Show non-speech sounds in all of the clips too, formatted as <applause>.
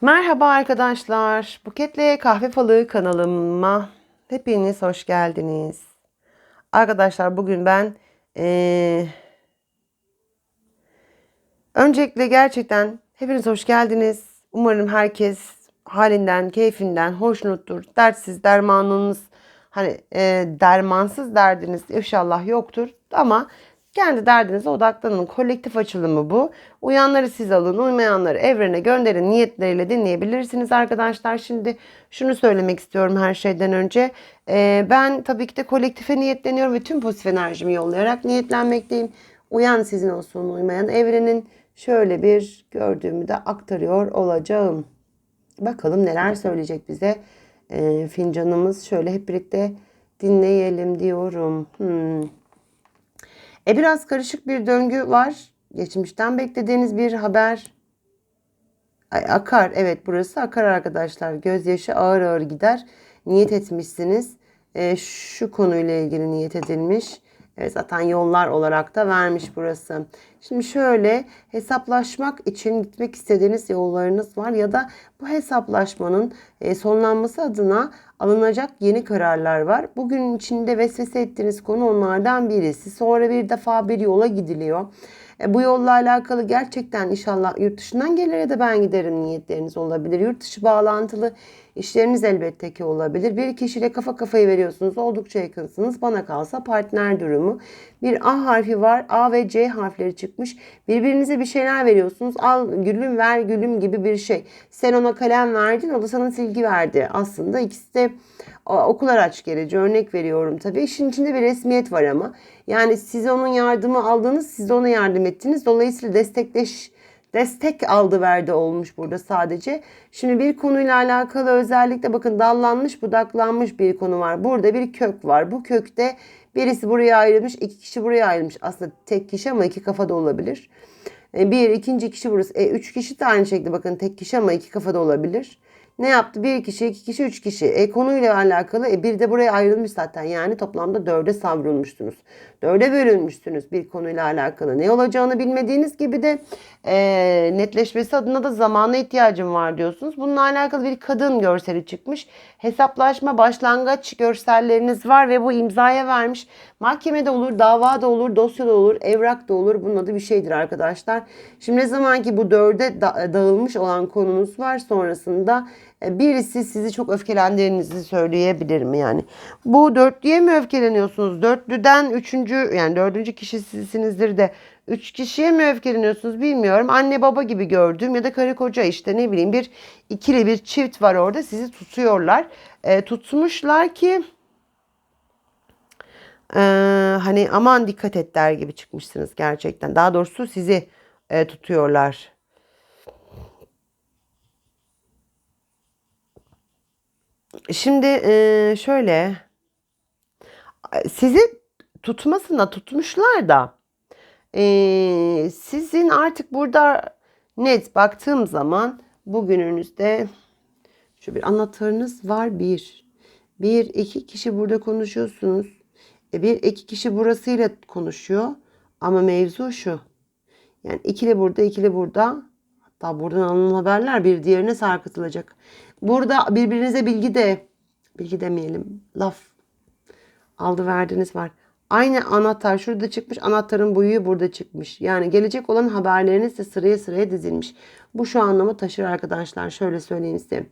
Merhaba arkadaşlar. Buketle Kahve Falı kanalıma hepiniz hoş geldiniz. Arkadaşlar bugün ben eee, öncelikle gerçekten hepiniz hoş geldiniz. Umarım herkes halinden, keyfinden hoşnuttur. Dertsiz, dermanınız hani eee, dermansız derdiniz inşallah yoktur. Ama kendi derdinize odaklanın. Kolektif açılımı bu. Uyanları siz alın, uymayanları evrene gönderin niyetleriyle dinleyebilirsiniz arkadaşlar. Şimdi şunu söylemek istiyorum her şeyden önce. Ee, ben tabii ki de kolektife niyetleniyorum ve tüm pozitif enerjimi yollayarak niyetlenmekteyim. Uyan sizin olsun, uymayan evrenin şöyle bir gördüğümü de aktarıyor olacağım. Bakalım neler söyleyecek bize Ee, fincanımız. Şöyle hep birlikte dinleyelim diyorum. Hmm. E biraz karışık bir döngü var. Geçmişten beklediğiniz bir haber. Ay, akar. Evet burası akar arkadaşlar. Gözyaşı ağır ağır gider. Niyet etmişsiniz. E, şu konuyla ilgili niyet edilmiş. Evet zaten yollar olarak da vermiş burası. Şimdi şöyle hesaplaşmak için gitmek istediğiniz yollarınız var ya da bu hesaplaşmanın e, sonlanması adına alınacak yeni kararlar var. Bugün içinde vesvese ettiğiniz konu onlardan birisi. Sonra bir defa bir yola gidiliyor. E, bu yolla alakalı gerçekten inşallah yurt dışından gelir ya da ben giderim niyetleriniz olabilir. Yurt dışı bağlantılı işleriniz elbette ki olabilir. Bir kişiyle kafa kafayı veriyorsunuz. Oldukça yakınsınız. Bana kalsa partner durumu. Bir A harfi var. A ve C harfleri çıkmış. Birbirinize bir şeyler veriyorsunuz. Al gülüm ver gülüm gibi bir şey. Sen ona kalem verdin. O da sana silgi verdi. Aslında ikisi de okul araç gereci örnek veriyorum tabii. İşin içinde bir resmiyet var ama. Yani siz onun yardımı aldınız, siz de ona yardım ettiniz. Dolayısıyla destekleş destek aldı verdi olmuş burada sadece. Şimdi bir konuyla alakalı özellikle bakın dallanmış budaklanmış bir konu var. Burada bir kök var. Bu kökte birisi buraya ayrılmış, iki kişi buraya ayrılmış. Aslında tek kişi ama iki kafada olabilir. E, bir, ikinci kişi burası. E, üç kişi de aynı şekilde bakın tek kişi ama iki kafada olabilir. Ne yaptı? Bir kişi, iki kişi, üç kişi. E, konuyla alakalı e, bir de buraya ayrılmış zaten. Yani toplamda dörde savrulmuşsunuz. Dörde bölünmüşsünüz bir konuyla alakalı. Ne olacağını bilmediğiniz gibi de e, netleşmesi adına da zamana ihtiyacım var diyorsunuz. Bununla alakalı bir kadın görseli çıkmış. Hesaplaşma başlangıç görselleriniz var ve bu imzaya vermiş. Mahkemede olur, dava da olur, dosya da olur, evrak da olur. Bunun adı bir şeydir arkadaşlar. Şimdi ne zaman ki bu dörde da- dağılmış olan konunuz var sonrasında birisi sizi çok öfkelendiğinizi söyleyebilir mi yani? Bu dörtlüye mi öfkeleniyorsunuz? Dörtlüden üçüncü yani dördüncü kişi sizsinizdir de üç kişiye mi öfkeleniyorsunuz bilmiyorum. Anne baba gibi gördüm ya da karı koca işte ne bileyim bir ikili bir çift var orada sizi tutuyorlar. E, tutmuşlar ki e, hani aman dikkat et der gibi çıkmışsınız gerçekten. Daha doğrusu sizi e, tutuyorlar. Şimdi şöyle sizi tutmasına tutmuşlar da sizin artık burada net baktığım zaman bugününüzde şu bir anahtarınız var bir. Bir iki kişi burada konuşuyorsunuz. E, bir iki kişi burasıyla konuşuyor. Ama mevzu şu. Yani ikili burada ikili burada. Hatta buradan alınan haberler bir diğerine sarkıtılacak. Burada birbirinize bilgi de bilgi demeyelim laf aldı verdiniz var. Aynı anahtar şurada çıkmış anahtarın boyu burada çıkmış. Yani gelecek olan haberleriniz de sıraya sıraya dizilmiş. Bu şu anlama taşır arkadaşlar. Şöyle söyleyeyim size.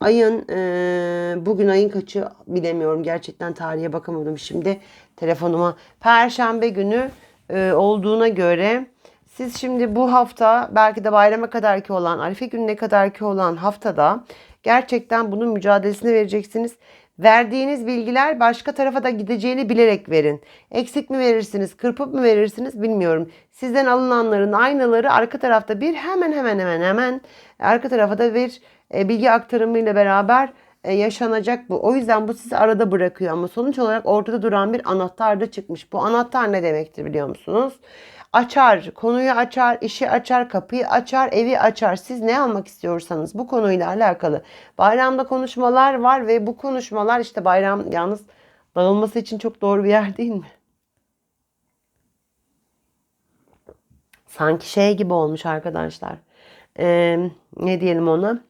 Ayın e, bugün ayın kaçı bilemiyorum. Gerçekten tarihe bakamadım şimdi telefonuma. Perşembe günü e, olduğuna göre siz şimdi bu hafta belki de bayrama kadarki olan, Arife gününe kadarki olan haftada gerçekten bunun mücadelesini vereceksiniz. Verdiğiniz bilgiler başka tarafa da gideceğini bilerek verin. Eksik mi verirsiniz, kırpıp mı verirsiniz bilmiyorum. Sizden alınanların aynaları arka tarafta bir hemen hemen hemen hemen arka tarafa da bir e, bilgi aktarımıyla beraber e, yaşanacak bu. O yüzden bu sizi arada bırakıyor ama sonuç olarak ortada duran bir anahtar da çıkmış. Bu anahtar ne demektir biliyor musunuz? Açar, konuyu açar, işi açar, kapıyı açar, evi açar. Siz ne almak istiyorsanız bu konuyla alakalı. Bayramda konuşmalar var ve bu konuşmalar işte bayram yalnız dağılması için çok doğru bir yer değil mi? Sanki şey gibi olmuş arkadaşlar. Ee, ne diyelim ona?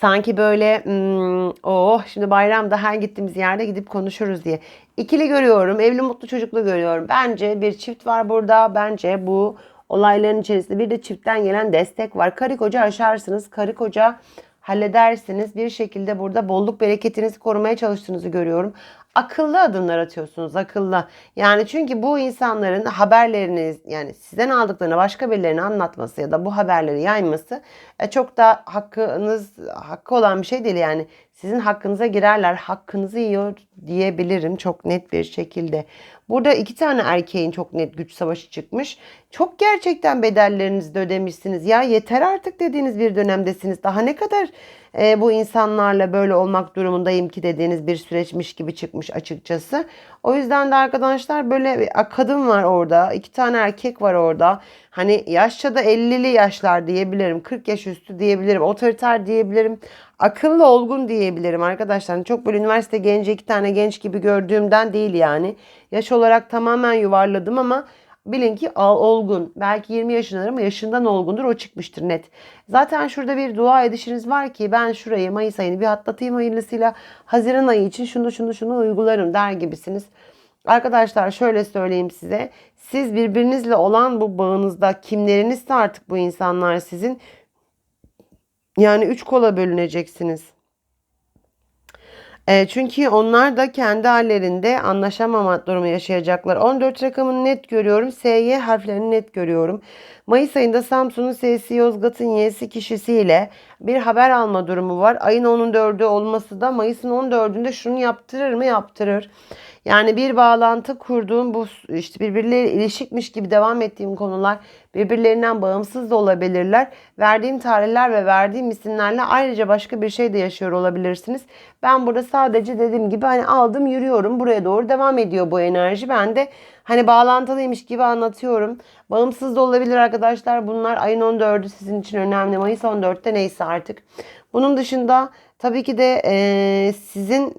Sanki böyle hmm, oh şimdi bayramda her gittiğimiz yerde gidip konuşuruz diye. İkili görüyorum, evli mutlu çocuklu görüyorum. Bence bir çift var burada. Bence bu olayların içerisinde bir de çiftten gelen destek var. Karı koca aşarsınız. Karı koca halledersiniz. Bir şekilde burada bolluk bereketinizi korumaya çalıştığınızı görüyorum. Akıllı adımlar atıyorsunuz akıllı. Yani çünkü bu insanların haberlerini yani sizden aldıklarını başka birilerine anlatması ya da bu haberleri yayması e, çok da hakkınız hakkı olan bir şey değil yani. Sizin hakkınıza girerler, hakkınızı yiyor diyebilirim çok net bir şekilde. Burada iki tane erkeğin çok net güç savaşı çıkmış. Çok gerçekten bedellerinizi de ödemişsiniz. Ya yeter artık dediğiniz bir dönemdesiniz. Daha ne kadar e, bu insanlarla böyle olmak durumundayım ki dediğiniz bir süreçmiş gibi çıkmış açıkçası. O yüzden de arkadaşlar böyle bir kadın var orada. iki tane erkek var orada. Hani yaşça da 50'li yaşlar diyebilirim. 40 yaş üstü diyebilirim. Otoriter diyebilirim. Akıllı olgun diyebilirim arkadaşlar. Hani çok böyle üniversite genci iki tane genç gibi gördüğümden değil yani. Yaş olarak tamamen yuvarladım ama bilin ki olgun. Belki 20 yaşındadır ama yaşından olgundur. O çıkmıştır net. Zaten şurada bir dua edişiniz var ki ben şurayı Mayıs ayını bir atlatayım hayırlısıyla. Haziran ayı için şunu şunu şunu uygularım der gibisiniz. Arkadaşlar şöyle söyleyeyim size. Siz birbirinizle olan bu bağınızda kimlerinizse artık bu insanlar sizin yani üç kola bölüneceksiniz. E, çünkü onlar da kendi hallerinde anlaşamama durumu yaşayacaklar. 14 rakamını net görüyorum. SY harflerini net görüyorum. Mayıs ayında Samsun'un S'si Yozgat'ın Y'si kişisiyle bir haber alma durumu var. Ayın 14'ü olması da Mayıs'ın 14'ünde şunu yaptırır mı? Yaptırır. Yani bir bağlantı kurduğum bu işte birbirleriyle ilişikmiş gibi devam ettiğim konular birbirlerinden bağımsız da olabilirler. Verdiğim tarihler ve verdiğim isimlerle ayrıca başka bir şey de yaşıyor olabilirsiniz. Ben burada sadece dediğim gibi hani aldım yürüyorum buraya doğru devam ediyor bu enerji. Ben de hani bağlantılıymış gibi anlatıyorum. Bağımsız da olabilir arkadaşlar. Bunlar ayın 14'ü sizin için önemli. Mayıs 14'te neyse artık. Bunun dışında tabii ki de e, sizin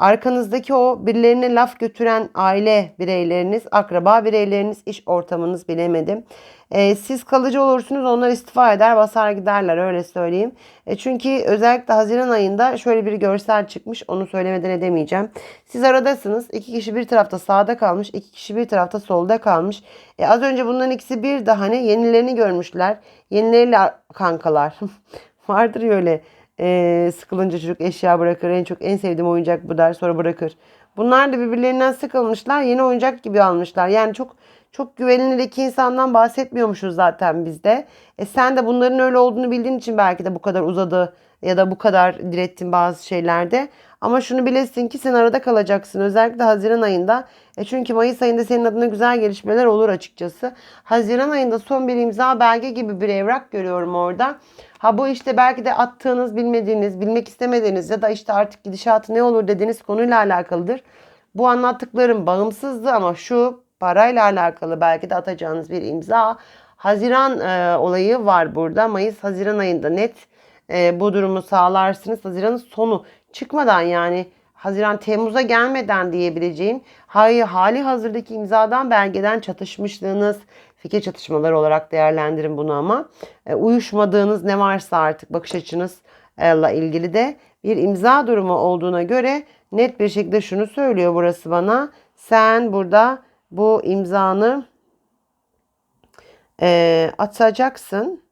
Arkanızdaki o birilerine laf götüren aile bireyleriniz, akraba bireyleriniz, iş ortamınız bilemedim. E, siz kalıcı olursunuz onlar istifa eder basar giderler öyle söyleyeyim. E, çünkü özellikle Haziran ayında şöyle bir görsel çıkmış onu söylemeden edemeyeceğim. Siz aradasınız iki kişi bir tarafta sağda kalmış iki kişi bir tarafta solda kalmış. E, az önce bunların ikisi bir de hani yenilerini görmüşler. Yenileriyle kankalar. <laughs> Vardır öyle ee, sıkılınca çocuk eşya bırakır. En çok en sevdiğim oyuncak bu der sonra bırakır. Bunlar da birbirlerinden sıkılmışlar. Yeni oyuncak gibi almışlar. Yani çok çok güvenilir iki insandan bahsetmiyormuşuz zaten bizde. E sen de bunların öyle olduğunu bildiğin için belki de bu kadar uzadı ya da bu kadar direttin bazı şeylerde. Ama şunu bilesin ki sen arada kalacaksın. Özellikle Haziran ayında. E çünkü Mayıs ayında senin adına güzel gelişmeler olur açıkçası. Haziran ayında son bir imza belge gibi bir evrak görüyorum orada. Ha bu işte belki de attığınız, bilmediğiniz, bilmek istemediğiniz ya da işte artık gidişatı ne olur dediğiniz konuyla alakalıdır. Bu anlattıklarım bağımsızdı ama şu parayla alakalı belki de atacağınız bir imza. Haziran e, olayı var burada. Mayıs Haziran ayında net e, bu durumu sağlarsınız. Haziran'ın sonu çıkmadan yani Haziran Temmuz'a gelmeden diyebileceğim hayır hali hazırdaki imzadan belgeden çatışmışlığınız fikir çatışmaları olarak değerlendirin bunu ama e, uyuşmadığınız ne varsa artık bakış açınızla ilgili de bir imza durumu olduğuna göre net bir şekilde şunu söylüyor burası bana. Sen burada bu imzanı e, atacaksın.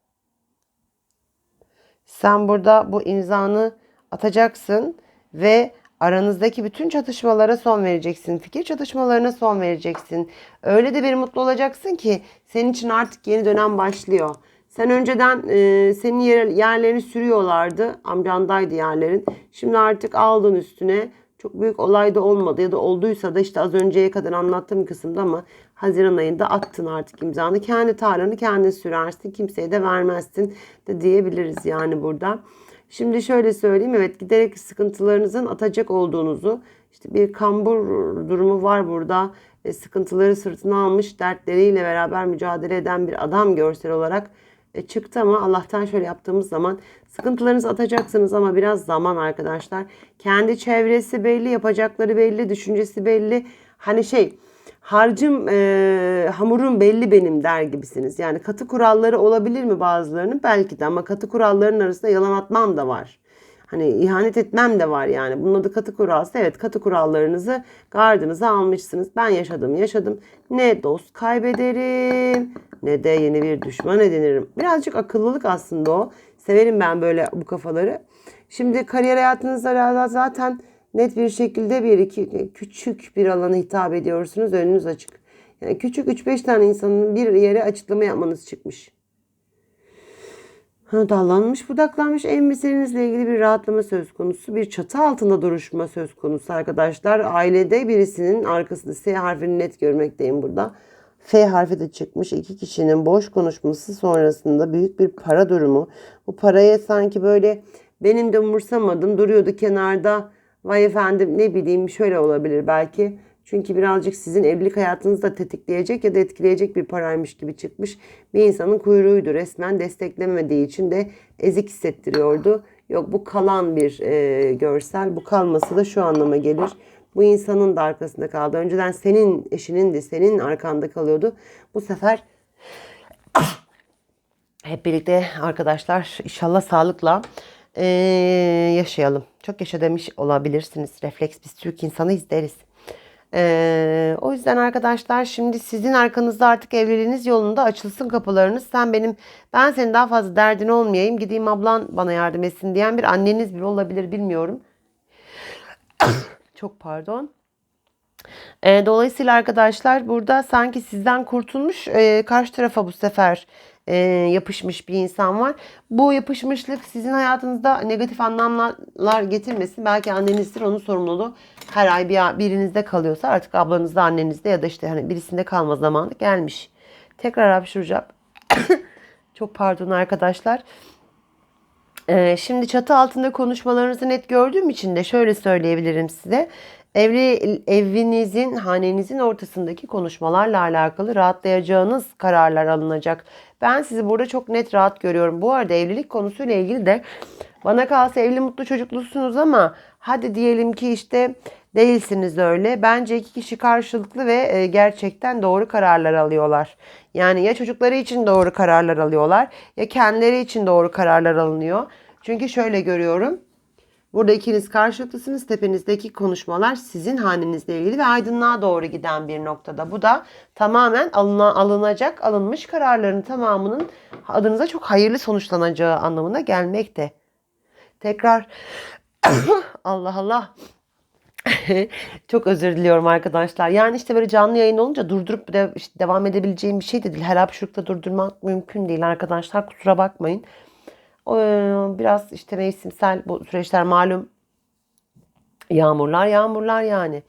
Sen burada bu imzanı atacaksın ve aranızdaki bütün çatışmalara son vereceksin. Fikir çatışmalarına son vereceksin. Öyle de bir mutlu olacaksın ki senin için artık yeni dönem başlıyor. Sen önceden e, senin yer, yerlerini sürüyorlardı. Amcandaydı yerlerin. Şimdi artık aldın üstüne. Çok büyük olay da olmadı ya da olduysa da işte az önceye kadar anlattığım kısımda ama Haziran ayında attın artık imzanı. Kendi tarlanı kendin sürersin. Kimseye de vermezsin de diyebiliriz yani burada. Şimdi şöyle söyleyeyim evet giderek sıkıntılarınızın atacak olduğunuzu işte bir kambur durumu var burada. E, sıkıntıları sırtına almış dertleriyle beraber mücadele eden bir adam görsel olarak e, çıktı ama Allah'tan şöyle yaptığımız zaman sıkıntılarınızı atacaksınız ama biraz zaman arkadaşlar. Kendi çevresi belli, yapacakları belli, düşüncesi belli. Hani şey harcım e, hamurum belli benim der gibisiniz. Yani katı kuralları olabilir mi bazılarının? Belki de ama katı kuralların arasında yalan atmam da var. Hani ihanet etmem de var yani. Bunun adı katı kuralsa evet katı kurallarınızı gardınıza almışsınız. Ben yaşadım yaşadım. Ne dost kaybederim ne de yeni bir düşman edinirim. Birazcık akıllılık aslında o. Severim ben böyle bu kafaları. Şimdi kariyer hayatınızda zaten net bir şekilde bir iki küçük bir alana hitap ediyorsunuz. Önünüz açık. Yani küçük 3-5 tane insanın bir yere açıklama yapmanız çıkmış. Ha, dallanmış, budaklanmış ev meselenizle ilgili bir rahatlama söz konusu. Bir çatı altında duruşma söz konusu arkadaşlar. Ailede birisinin arkasında S harfini net görmekteyim burada. F harfi de çıkmış. İki kişinin boş konuşması sonrasında büyük bir para durumu. Bu paraya sanki böyle benim de umursamadım duruyordu kenarda. Vay efendim ne bileyim şöyle olabilir belki. Çünkü birazcık sizin evlilik hayatınızı da tetikleyecek ya da etkileyecek bir paraymış gibi çıkmış. Bir insanın kuyruğuydu resmen desteklemediği için de ezik hissettiriyordu. Yok bu kalan bir e, görsel. Bu kalması da şu anlama gelir. Bu insanın da arkasında kaldı. Önceden senin eşinin de senin arkanda kalıyordu. Bu sefer <clears throat> hep birlikte arkadaşlar inşallah sağlıkla e, yaşayalım. Çok yaşa demiş olabilirsiniz. Refleks biz Türk insanı izleriz. Ee, o yüzden arkadaşlar şimdi sizin arkanızda artık evliliğiniz yolunda açılsın kapılarınız. Sen benim ben senin daha fazla derdin olmayayım. Gideyim ablan bana yardım etsin diyen bir anneniz bile olabilir bilmiyorum. Çok pardon. E, dolayısıyla arkadaşlar burada sanki sizden kurtulmuş e, karşı tarafa bu sefer e, yapışmış bir insan var. Bu yapışmışlık sizin hayatınızda negatif anlamlar getirmesin. Belki annenizdir onun sorumluluğu. Her ay bir birinizde kalıyorsa artık ablanızda annenizde ya da işte hani birisinde kalma zamanı gelmiş. Tekrar hapşuracağım. <coughs> Çok pardon arkadaşlar. Ee, şimdi çatı altında konuşmalarınızı net gördüğüm için de şöyle söyleyebilirim size. Evli, evinizin, hanenizin ortasındaki konuşmalarla alakalı rahatlayacağınız kararlar alınacak. Ben sizi burada çok net rahat görüyorum. Bu arada evlilik konusuyla ilgili de bana kalsa evli mutlu çocuklusunuz ama hadi diyelim ki işte değilsiniz öyle. Bence iki kişi karşılıklı ve e, gerçekten doğru kararlar alıyorlar. Yani ya çocukları için doğru kararlar alıyorlar ya kendileri için doğru kararlar alınıyor. Çünkü şöyle görüyorum. Burada ikiniz karşılıklısınız. Tepenizdeki konuşmalar sizin hanenizle ilgili ve aydınlığa doğru giden bir noktada. Bu da tamamen alına, alınacak, alınmış kararların tamamının adınıza çok hayırlı sonuçlanacağı anlamına gelmekte. Tekrar <coughs> Allah Allah. <laughs> çok özür diliyorum arkadaşlar. Yani işte böyle canlı yayın olunca durdurup de, işte devam edebileceğim bir şey de değil. Her hapşurukta durdurmak mümkün değil arkadaşlar. Kusura bakmayın. Biraz işte mevsimsel bu süreçler malum. Yağmurlar yağmurlar yani.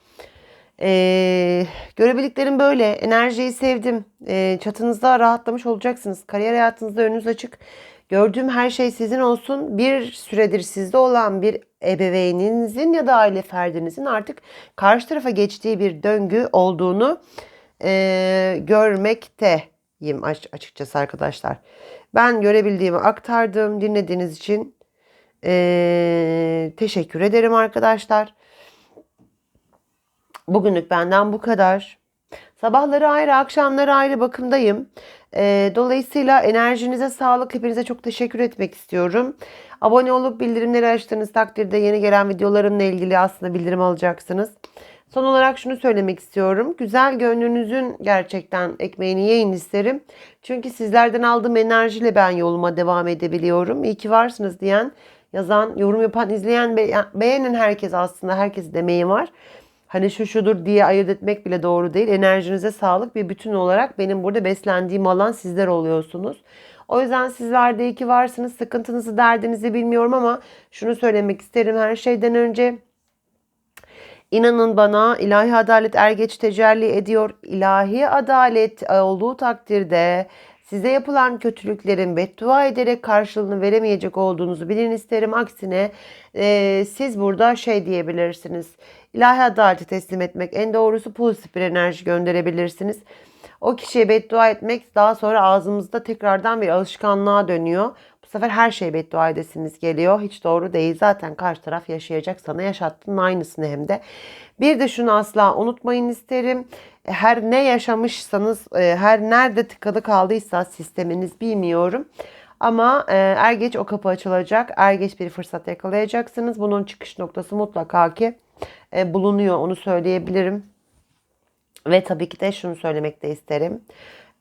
Ee, görebildiklerim böyle. Enerjiyi sevdim. Ee, çatınızda rahatlamış olacaksınız. Kariyer hayatınızda önünüz açık. Gördüğüm her şey sizin olsun. Bir süredir sizde olan bir ebeveyninizin ya da aile ferdinizin artık karşı tarafa geçtiği bir döngü olduğunu e, görmekteyim açıkçası arkadaşlar. Ben görebildiğimi aktardım. Dinlediğiniz için e, teşekkür ederim arkadaşlar. Bugünlük benden bu kadar. Sabahları ayrı, akşamları ayrı bakımdayım. E, dolayısıyla enerjinize sağlık. Hepinize çok teşekkür etmek istiyorum. Abone olup bildirimleri açtığınız takdirde yeni gelen videolarımla ilgili aslında bildirim alacaksınız. Son olarak şunu söylemek istiyorum. Güzel gönlünüzün gerçekten ekmeğini yiyin isterim. Çünkü sizlerden aldığım enerjiyle ben yoluma devam edebiliyorum. İyi ki varsınız diyen, yazan, yorum yapan, izleyen, beğenen herkes aslında herkes demeyi var. Hani şu şudur diye ayırt etmek bile doğru değil. Enerjinize sağlık bir bütün olarak benim burada beslendiğim alan sizler oluyorsunuz. O yüzden sizler de iyi ki varsınız. Sıkıntınızı, derdinizi bilmiyorum ama şunu söylemek isterim her şeyden önce İnanın bana ilahi adalet er tecelli ediyor. İlahi adalet olduğu takdirde size yapılan kötülüklerin beddua ederek karşılığını veremeyecek olduğunuzu bilin isterim. Aksine e, siz burada şey diyebilirsiniz. İlahi adaleti teslim etmek en doğrusu pozitif bir enerji gönderebilirsiniz. O kişiye beddua etmek daha sonra ağzımızda tekrardan bir alışkanlığa dönüyor sefer her şey beddua edesiniz geliyor. Hiç doğru değil. Zaten karşı taraf yaşayacak sana yaşattığın aynısını hem de. Bir de şunu asla unutmayın isterim. Her ne yaşamışsanız, e, her nerede tıkalı kaldıysa sisteminiz bilmiyorum. Ama e, er geç o kapı açılacak. Er geç bir fırsat yakalayacaksınız. Bunun çıkış noktası mutlaka ki e, bulunuyor. Onu söyleyebilirim. Ve tabii ki de şunu söylemek de isterim.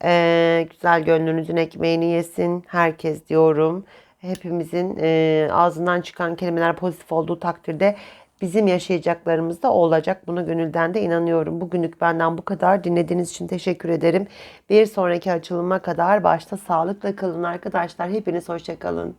Ee, güzel gönlünüzün ekmeğini yesin herkes diyorum. Hepimizin e, ağzından çıkan kelimeler pozitif olduğu takdirde bizim yaşayacaklarımız da olacak. Buna gönülden de inanıyorum. Bugünlük benden bu kadar. Dinlediğiniz için teşekkür ederim. Bir sonraki açılıma kadar başta sağlıkla kalın arkadaşlar. Hepiniz hoşçakalın.